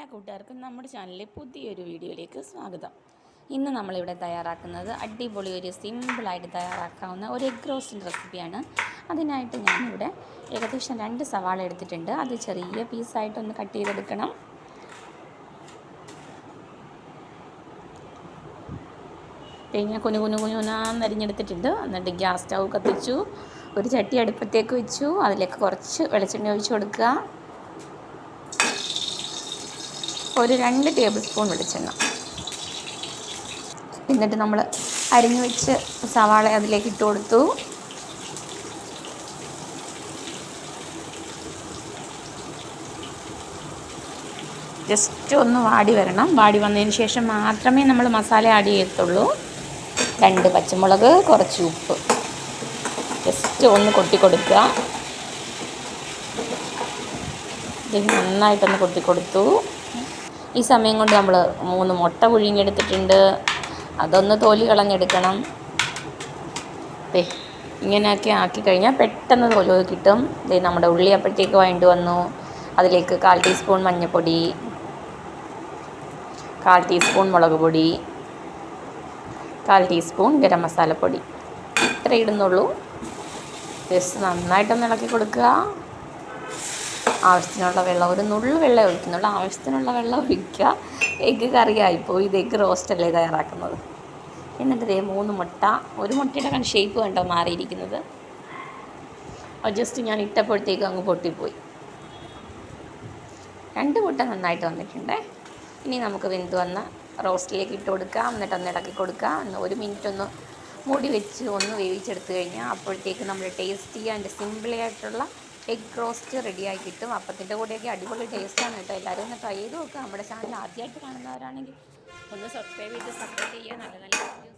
എല്ലാ കൂട്ടുകാർക്കും നമ്മുടെ ചാനലിലെ പുതിയൊരു വീഡിയോയിലേക്ക് സ്വാഗതം. ഇന്ന് നമ്മളിവിടെ തയ്യാറാക്കുന്നത് അടിപൊളി ഒരു സിമ്പിളായിട്ട് തയ്യാറാക്കാവുന്ന ഒരു എഗ് റോസ്റ്റിന്റെ റെസിപ്പിയാണ് അതിനായിട്ട് ഞാനിവിടെ ഏകദേശം രണ്ട് സവാള എടുത്തിട്ടുണ്ട്. അത് ചെറിയ പീസായിട്ടൊന്ന് കട്ട് ചെയ്തെടുക്കണം. തേങ്ങ കുനു കുനു കുനുനാന്ന് അരിഞ്ഞെടുത്തിട്ടുണ്ട് എന്നിട്ട് ഗ്യാസ് സ്റ്റൗ കത്തിച്ചു ഒരു ചട്ടി അടുപ്പത്തേക്ക് വെച്ചു. അതിലേക്ക് കുറച്ച് വെളിച്ചെണ്ണ ഒഴിച്ചു കൊടുക്കുക. ഒരു രണ്ട് ടേബിൾ സ്പൂൺ വെളിച്ചെണ്ണ. എന്നിട്ട് നമ്മൾ അരിഞ്ഞു വെച്ച് സവാള അതിലേക്ക് ഇട്ട് കൊടുത്തു. ജസ്റ്റ് ഒന്ന് വാടി വരണം. വാടി വന്നതിന് ശേഷം മാത്രമേ നമ്മൾ മസാല ആഡ് ചെയ്യത്തുള്ളൂ. രണ്ട് പച്ചമുളക് കുറച്ച് ഉപ്പ്. ജസ്റ്റ് ഒന്ന് കൊട്ടി കൊടുക്കുക. നന്നായിട്ടൊന്ന് കൊട്ടി കൊടുത്തു. ഈ സമയം കൊണ്ട് നമ്മൾ മൂന്ന് മുട്ട പുഴുങ്ങിയെടുത്തിട്ടുണ്ട്. അതൊന്ന് തോലി കളഞ്ഞെടുക്കണം. ദേ ഇങ്ങനെയൊക്കെ ആക്കി കഴിഞ്ഞാൽ പെട്ടെന്ന് തോൽ കിട്ടും. ഇത് നമ്മുടെ ഉള്ളി അപ്പോഴത്തേക്ക് വൈണ്ട് വന്നു. അതിലേക്ക് കാൽ ടീസ്പൂൺ മഞ്ഞൾപ്പൊടി കാൽ ടീസ്പൂൺ മുളക് പൊടി കാൽ ടീസ്പൂൺ ഗരം മസാലപ്പൊടി. ഇത്ര ഇടുന്നുള്ളൂ. ജസ്റ്റ് നന്നായിട്ടൊന്ന് ഇളക്കി കൊടുക്കുക. ആവശ്യത്തിനുള്ള വെള്ളം ഒരു നുള്ളു വെള്ളം ഒഴിക്കുന്നുള്ളൂ. ആവശ്യത്തിനുള്ള വെള്ളം ഒഴിക്കുക. എഗ്ഗ് കറിയായിപ്പോയി ഇത് എഗ്ഗ് റോസ്റ്റല്ലേ തയ്യാറാക്കുന്നത്. എന്നിട്ട് ഇതേ മൂന്ന് മുട്ട. ഒരു മുട്ടയുടെ കണ്ട് ഷേപ്പ് കണ്ടോ മാറിയിരിക്കുന്നത്? ജസ്റ്റ് ഞാൻ ഇട്ടപ്പോഴത്തേക്ക് അങ്ങ് പൊട്ടിപ്പോയി. രണ്ട് മുട്ട നന്നായിട്ട് വന്നിട്ടുണ്ട്. ഇനി നമുക്ക് വെന്ത് വന്ന റോസ്റ്റിലേക്ക് ഇട്ട് കൊടുക്കാം. എന്നിട്ട് ഒന്ന് ഇളക്കി കൊടുക്കാം. ഒന്ന് ഒരു മിനിറ്റ് ഒന്ന് മൂടി വെച്ച് ഒന്ന് വേവിച്ചെടുത്ത് കഴിഞ്ഞാൽ അപ്പോഴത്തേക്ക് നമ്മൾ ടേസ്റ്റി ആൻഡ് സിമ്പിളി ആയിട്ടുള്ള എഗ് റോസ്റ്റ് റെഡിയായി കിട്ടും. അപ്പത്തിന്റെ കൂടെയൊക്കെ അടിപൊളി ടേസ്റ്റാണ് കേട്ടോ. എല്ലാവരും ഒന്ന് ട്രൈ ചെയ്ത് നോക്കുക നമ്മുടെ ചാനൽ ആദ്യമായിട്ട് കാണുന്നവരാണെങ്കിൽ ഒന്ന് സബ്സ്ക്രൈബ് ചെയ്ത് സപ്പോർട്ട് ചെയ്യുക. നല്ല നല്ല